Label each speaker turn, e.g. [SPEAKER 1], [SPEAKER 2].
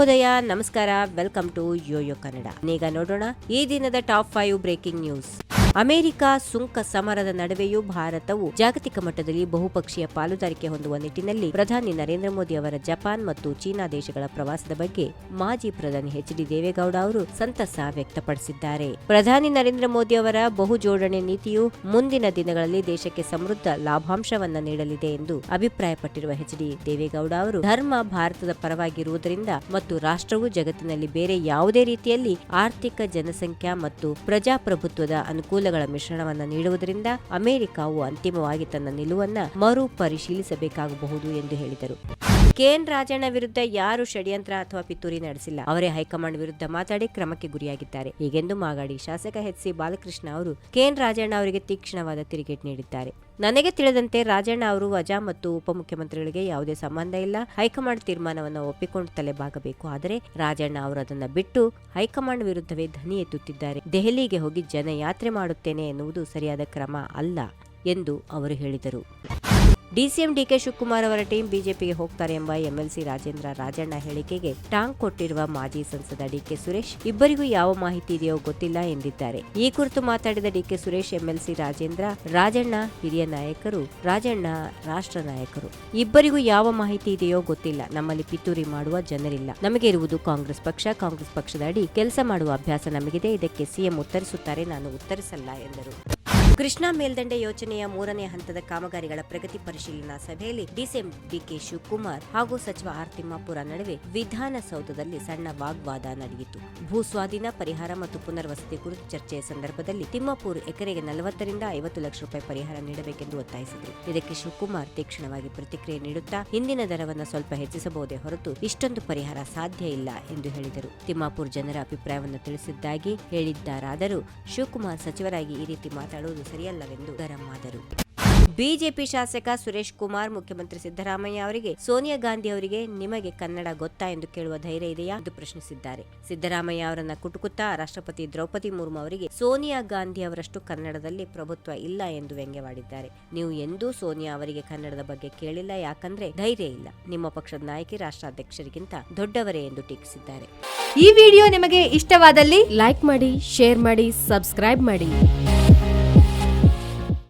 [SPEAKER 1] ಶುಭೋದಯ ನಮಸ್ಕಾರ. Welcome to YoYo Kannada. ಈಗ ನೋಡೋಣ ಈ ದಿನದ top five breaking news. America ಸುಂಕ ಸಮರದ ನಡುವೆಯೂ ಭಾರತವು ಜಾಗತಿಕ ಮಟ್ಟದಲ್ಲಿ ಬಹುಪಕ್ಷೀಯ ಪಾಲುದಾರಿಕೆ ಹೊಂದುವ ನಿಟ್ಟಿನಲ್ಲಿ ಪ್ರಧಾನಿ ನರೇಂದ್ರ ಮೋದಿ ಅವರ ಜಪಾನ್ ಮತ್ತು ಚೀನಾ ದೇಶಗಳ ಪ್ರವಾಸದ ಬಗ್ಗೆ ಮಾಜಿ ಪ್ರಧಾನಿ ಎಚ್ ಡಿ ದೇವೇಗೌಡ ಅವರು ಸಂತಸ ವ್ಯಕ್ತಪಡಿಸಿದ್ದಾರೆ. ಪ್ರಧಾನಿ ನರೇಂದ್ರ ಮೋದಿ ಅವರ ಬಹು ಜೋಡಣೆ ನೀತಿಯು ಮುಂದಿನ ದಿನಗಳಲ್ಲಿ ದೇಶಕ್ಕೆ ಸಮೃದ್ಧ ಲಾಭಾಂಶವನ್ನ ನೀಡಲಿದೆ ಎಂದು ಅಭಿಪ್ರಾಯಪಟ್ಟಿರುವ ಎಚ್ ಡಿ ದೇವೇಗೌಡ ಅವರು, ಧರ್ಮ ಭಾರತದ ಪರವಾಗಿರುವುದರಿಂದ ಮತ್ತು ರಾಷ್ಟ್ರವು ಜಗತ್ತಿನಲ್ಲಿ ಬೇರೆ ಯಾವುದೇ ರೀತಿಯಲ್ಲಿ ಆರ್ಥಿಕ ಜನಸಂಖ್ಯಾ ಮತ್ತು ಪ್ರಜಾಪ್ರಭುತ್ವದ ಅನುಕೂಲಗಳ ಮಿಶ್ರಣವನ್ನು ನೀಡುವುದರಿಂದ ಅಮೆರಿಕವು ಅಂತಿಮವಾಗಿ ತನ್ನ ನಿಲುವನ್ನು ಮರು ಪರಿಶೀಲಿಸಬೇಕಾಗಬಹುದು ಎಂದು ಹೇಳಿದರು. ಕೆಎನ್ ರಾಜಣ್ಣ ವಿರುದ್ಧ ಯಾರು ಷಡ್ಯಂತ್ರ ಅಥವಾ ಪಿತೂರಿ ನಡೆಸಿಲ್ಲ? ಅವರೇ ಹೈಕಮಾಂಡ್ ವಿರುದ್ಧ ಮಾತಾಡಿ ಕ್ರಮಕ್ಕೆ ಗುರಿಯಾಗಿದ್ದಾರೆ. ಹೀಗೆಂದು ಮಾಗಾಡಿ ಶಾಸಕ ಎಚ್ ಸಿ ಬಾಲಕೃಷ್ಣ ಅವರು ಕೆಎನ್ ರಾಜಣ್ಣ ಅವರಿಗೆ ತೀಕ್ಷ್ಣವಾದ ತಿರುಗೇಟ್ ನೀಡಿದ್ದಾರೆ. ನನಗೆ ತಿಳಿದಂತೆ ರಾಜಣ್ಣ ಅವರು ವಜಾ ಮತ್ತು ಉಪಮುಖ್ಯಮಂತ್ರಿಗಳಿಗೆ ಯಾವುದೇ ಸಂಬಂಧ ಇಲ್ಲ. ಹೈಕಮಾಂಡ್ ತೀರ್ಮಾನವನ್ನು ಒಪ್ಪಿಕೊಂಡು ತಲೆಬಾಗಬೇಕು. ಆದರೆ ರಾಜಣ್ಣ ಅವರು ಅದನ್ನು ಬಿಟ್ಟು ಹೈಕಮಾಂಡ್ ವಿರುದ್ಧವೇ ಧ್ವನಿ ಎತ್ತುತ್ತಿದ್ದಾರೆ. ದೆಹಲಿಗೆ ಹೋಗಿ ಜನಯಾತ್ರೆ ಮಾಡುತ್ತೇನೆ ಎನ್ನುವುದು ಸರಿಯಾದ ಕ್ರಮ ಅಲ್ಲ ಎಂದು ಅವರು ಹೇಳಿದರು. ಡಿಸಿಎಂ ಡಿಕೆ ಶಿವಕುಮಾರ್ ಅವರ ಟೀಮ್ ಬಿಜೆಪಿಗೆ ಹೋಗ್ತಾರೆ ಎಂಬ ಎಂಎಲ್ಸಿ ರಾಜೇಂದ್ರ ರಾಜಣ್ಣ ಹೇಳಿಕೆಗೆ ಟಾಂಗ್ ಕೊಟ್ಟಿರುವ ಮಾಜಿ ಸಂಸದ ಡಿಕೆ ಸುರೇಶ್, ಇಬ್ಬರಿಗೂ ಯಾವ ಮಾಹಿತಿ ಇದೆಯೋ ಗೊತ್ತಿಲ್ಲ ಎಂದಿದ್ದಾರೆ. ಈ ಕುರಿತು ಮಾತಾಡಿದ ಡಿಕೆ ಸುರೇಶ್, ಎಂಎಲ್ಸಿ ರಾಜೇಂದ್ರ ರಾಜಣ್ಣ, ಹಿರಿಯ ನಾಯಕರು, ರಾಜಣ್ಣ ರಾಷ್ಟ್ರ ನಾಯಕರು. ಇಬ್ಬರಿಗೂ ಯಾವ ಮಾಹಿತಿ ಇದೆಯೋ ಗೊತ್ತಿಲ್ಲ. ನಮ್ಮಲ್ಲಿ ಪಿತೂರಿ ಮಾಡುವ ಜನರಿಲ್ಲ. ನಮಗೆ ಇರುವುದು ಕಾಂಗ್ರೆಸ್ ಪಕ್ಷ. ಕಾಂಗ್ರೆಸ್ ಪಕ್ಷದ ಅಡಿ ಕೆಲಸ ಮಾಡುವ ಅಭ್ಯಾಸ ನಮಗಿದೆ. ಇದಕ್ಕೆ ಸಿಎಂ ಉತ್ತರಿಸುತ್ತಾರೆ. ನಾನು ಉತ್ತರಿಸಲ್ಲ ಎಂದರು. ಕೃಷ್ಣಾ ಮೇಲ್ದಂಡೆ ಯೋಜನೆಯ ಮೂರನೇ ಹಂತದ ಕಾಮಗಾರಿಗಳ ಪ್ರಗತಿ ಪರಿಶೀಲನಾ ಸಭೆಯಲ್ಲಿ ಡಿಸಿಎಂ ಡಿಕೆ ಶಿವಕುಮಾರ್ ಹಾಗೂ ಸಚಿವ ಆರ್ ತಿಮ್ಮಾಪುರ ನಡುವೆ ವಿಧಾನಸೌಧದಲ್ಲಿ ಸಣ್ಣ ವಾಗ್ವಾದ ನಡೆಯಿತು. ಭೂ ಸ್ವಾಧೀನ, ಪರಿಹಾರ ಮತ್ತು ಪುನರ್ವಸತಿ ಕುರಿತು ಚರ್ಚೆಯ ಸಂದರ್ಭದಲ್ಲಿ ತಿಮ್ಮಾಪುರ್ ಎಕರೆಗೆ ನಲವತ್ತರಿಂದ ಐವತ್ತು ಲಕ್ಷ ರೂಪಾಯಿ ಪರಿಹಾರ ನೀಡಬೇಕೆಂದು ಒತ್ತಾಯಿಸಿದರು. ಇದಕ್ಕೆ ಶಿವಕುಮಾರ್ ತೀಕ್ಷ್ಣವಾಗಿ ಪ್ರತಿಕ್ರಿಯೆ ನೀಡುತ್ತಾ, ಹಿಂದಿನ ದರವನ್ನು ಸ್ವಲ್ಪ ಹೆಚ್ಚಿಸಬಹುದೇ ಹೊರತು ಇಷ್ಟೊಂದು ಪರಿಹಾರ ಸಾಧ್ಯ ಇಲ್ಲ ಎಂದು ಹೇಳಿದರು. ತಿಮ್ಮಾಪುರ್ ಜನರ ಅಭಿಪ್ರಾಯವನ್ನು ತಿಳಿಸಿದ್ದಾಗಿ ಹೇಳಿದ್ದಾರಾದರೂ ಶಿವಕುಮಾರ್ ಸಚಿವರಾಗಿ ಈ ರೀತಿ ಮಾತಾಡುವುದು ಸರಿಯಲ್ಲವೆಂದು ಗರಂ ಆದರು ಬಿಜೆಪಿ ಶಾಸಕ ಸುರೇಶ್ ಕುಮಾರ್, ಮುಖ್ಯಮಂತ್ರಿ ಸಿದ್ದರಾಮಯ್ಯ ಅವರಿಗೆ, ಸೋನಿಯಾ ಗಾಂಧಿ ಅವರಿಗೆ ನಿಮಗೆ ಕನ್ನಡ ಗೊತ್ತಾ ಎಂದು ಕೇಳುವ ಧೈರ್ಯ ಇದೆಯಾ ಎಂದು ಪ್ರಶ್ನಿಸಿದ್ದಾರೆ. ಸಿದ್ದರಾಮಯ್ಯ ಅವರನ್ನ ಕುಟುಕುತ್ತಾ ರಾಷ್ಟ್ರಪತಿ ದ್ರೌಪದಿ ಮುರ್ಮು ಅವರಿಗೆ, ಸೋನಿಯಾ ಗಾಂಧಿ ಅವರಷ್ಟು ಕನ್ನಡದಲ್ಲಿ ಪ್ರಭುತ್ವ ಇಲ್ಲ ಎಂದು ವ್ಯಂಗ್ಯವಾಡಿದ್ದಾರೆ. ನೀವು ಎಂದೂ ಸೋನಿಯಾ ಅವರಿಗೆ ಕನ್ನಡದ ಬಗ್ಗೆ ಕೇಳಿಲ್ಲ, ಯಾಕಂದ್ರೆ ಧೈರ್ಯ ಇಲ್ಲ. ನಿಮ್ಮ ಪಕ್ಷದ ನಾಯಕಿ ರಾಷ್ಟ್ರಾಧ್ಯಕ್ಷರಿಗಿಂತ ದೊಡ್ಡವರೇ ಎಂದು ಟೀಕಿಸಿದ್ದಾರೆ.
[SPEAKER 2] ಈ ವಿಡಿಯೋ ನಿಮಗೆ ಇಷ್ಟವಾದಲ್ಲಿ
[SPEAKER 3] ಲೈಕ್ ಮಾಡಿ, ಶೇರ್ ಮಾಡಿ, ಸಬ್ಸ್ಕ್ರೈಬ್ ಮಾಡಿ.